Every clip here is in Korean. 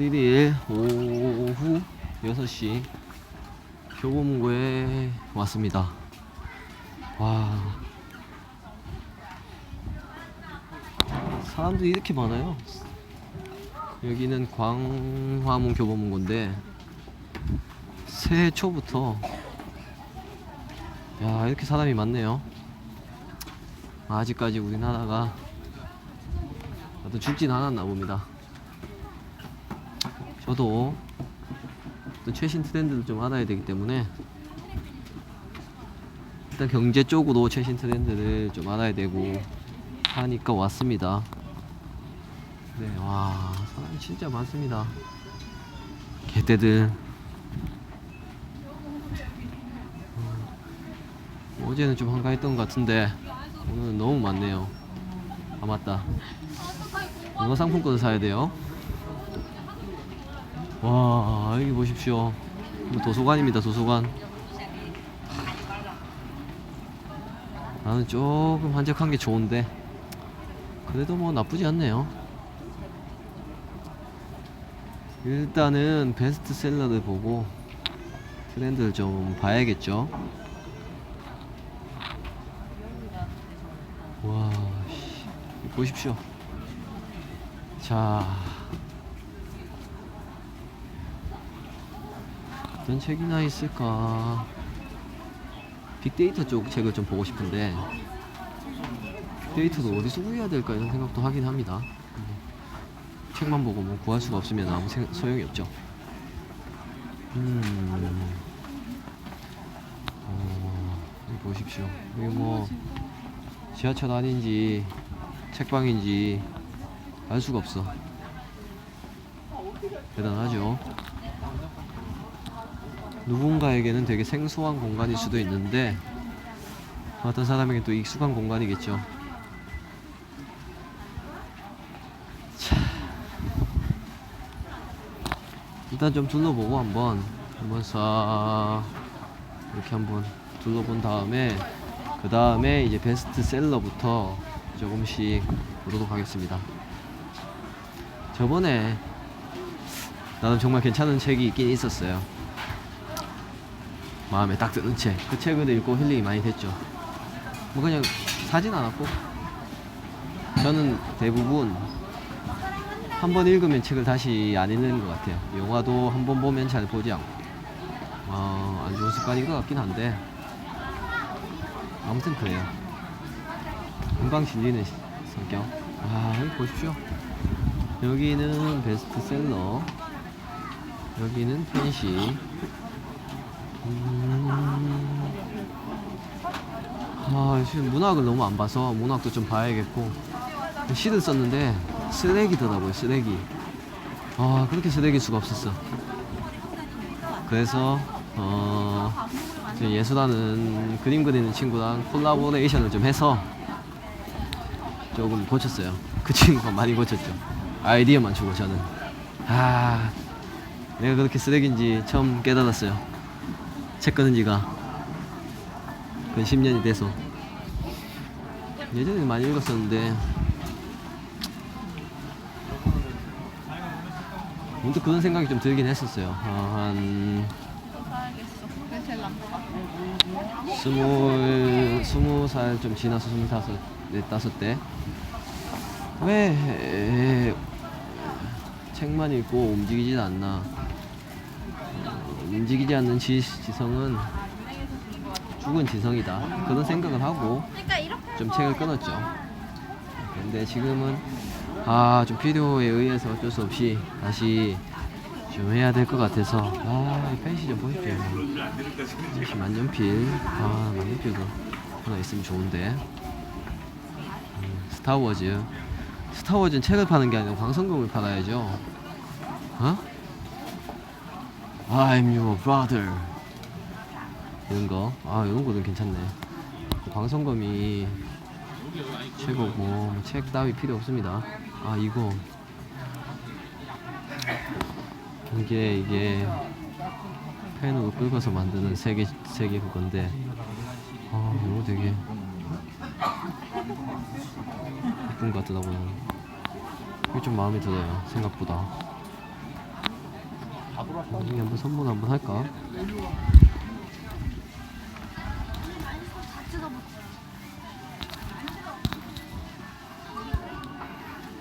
1일 오후 6시 교보문고에 왔습니다. 와. 사람들이 이렇게 많아요. 여기는 광화문 교보문고인데 새해 초부터 야 이렇게 사람이 많네요. 아직까지 우리나라가 어떤 죽진 않았나 봅니다. 저도 최신 트렌드를 좀 알아야 되기 때문에 일단 경제 쪽으로 최신 트렌드를 좀 알아야 되고 하니까 왔습니다. 네, 와 사람이 진짜 많습니다. 개떼들 음, 어제는 좀 한가했던 것 같은데 오늘은 너무 많네요. 아 맞다. 문화 상품권을 사야 돼요. 와 여기 보십시오. 이거 도서관입니다 도서관. 나는 조금 한적한 게 좋은데 그래도 뭐 나쁘지 않네요. 일단은 베스트셀러를 보고 트렌드를 좀 봐야겠죠. 와 보십시오. 자 어떤 책이나 있을까? 빅데이터 쪽 책을 좀 보고 싶은데 빅데이터도 어디서 구해야 될까 이런 생각도 하긴 합니다. 책만 보고 뭐 구할 수가 없으면 아무 생- 소용이 없죠. 음, 어, 보십시오. 여기 뭐 지하철 안인지 책방인지 알 수가 없어. 대단하죠. 누군가에게는 되게 생소한 공간일 수도 있는데 어떤 사람에게 또 익숙한 공간이겠죠. 자, 일단 좀 둘러보고 한번 한번 싹 이렇게 한번 둘러본 다음에 그 다음에 이제 베스트셀러부터 조금씩 보도록 하겠습니다. 저번에 나는 정말 괜찮은 책이 있긴 있었어요. 마음에 딱 드는 책. 그 책을 읽고 힐링이 많이 됐죠. 뭐 그냥 사진 않았고 저는 대부분 한 번 읽으면 책을 다시 안 읽는 것 같아요. 영화도 한 번 보면 잘 보지 않고 어, 안 좋은 습관인 것 같긴 한데 아무튼 그래요. 금방 질리는 시- 성격. 아 여기 보십시오. 여기는 베스트셀러. 여기는 펜시. 음... 아, 지금 문학을 너무 안 봐서 문학도 좀 봐야겠고 시를 썼는데 쓰레기더라고요, 쓰레기. 아, 그렇게 쓰레기일 수가 없었어. 그래서 어, 예술하는 그림 그리는 친구랑 콜라보레이션을 좀 해서 조금 고쳤어요. 그 친구가 많이 고쳤죠. 아이디어만 주고 저는 아, 내가 그렇게 쓰레기인지 처음 깨달았어요. 책 끊은 지가 근 10년이 돼서. 예전에 많이 읽었었는데. 문득 그런 생각이 좀 들긴 했었어요. 어, 한 스물 스무 살 좀 지나서 스물다섯 네다섯 때왜 책만 읽고 움직이진 않나. 어, 움직이지 않는 지, 지성은 죽은 지성이다. 그런 생각을 하고 좀 책을 끊었죠. 근데 지금은 아 좀 필요에 의해서 어쩔 수 없이 다시 좀 해야 될 것 같아서 아이 펜시 좀 보십시오. 펜시 만년필 아 만년필도 하나 있으면 좋은데. 음, 스타워즈. 스타워즈는 책을 파는 게 아니라 광선검을 팔아야죠. 어? I'm your brother 이런 거, 아 이런 거는 괜찮네. 광선검이 최고고 뭐책 따위 필요 없습니다. 아 이거 이게 이게 펜으로 긁어서 만드는 세계 세계 그건데 아 이거 되게 예쁜 것 같더라고요. 이게 좀 마음에 들어요 생각보다. 나중에 한번 선물 한번 할까?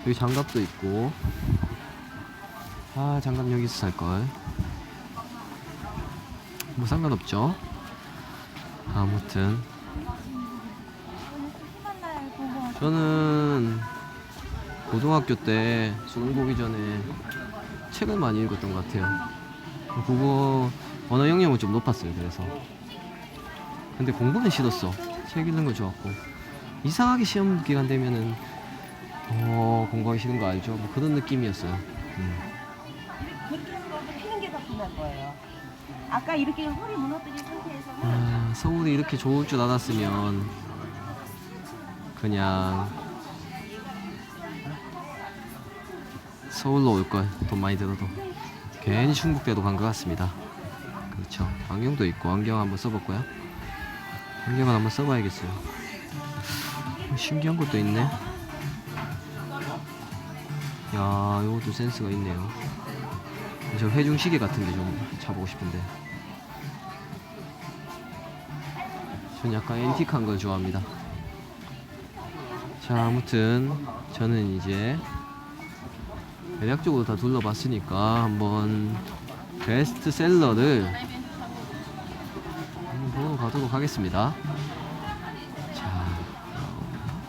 여기 장갑도 있고. 아 장갑 여기서 살걸. 뭐 상관없죠? 아무튼. 저는 고등학교 때 수능 보기 전에 책을 많이 읽었던 것 같아요 국어 언어 영역은 좀 높았어요 그래서. 근데 공부는 싫었어. 책 읽는 거 좋았고. 이상하게 시험 기간 되면은 어 공부하기 싫은 거 알죠? 뭐 그런 느낌이었어요. 아까 이렇게 허리 무너뜨린 상태에서는 아, 서울이 이렇게 좋을 줄 알았으면 그냥 서울로 올 걸 돈 많이 들어도 괜히 충북대도 간 것 같습니다. 그렇죠. 안경도 있고 안경 한번 써볼까요? 안경을 한번 써봐야겠어요. 신기한 것도 있네. 야, 이것도 센스가 있네요. 저 회중 시계 같은 게좀 차보고 싶은데. 전 약간 앤틱한 걸 좋아합니다. 자, 아무튼 저는 이제 대략적으로 다 둘러봤으니까 한번 베스트셀러를 한번 보러 가도록 하겠습니다.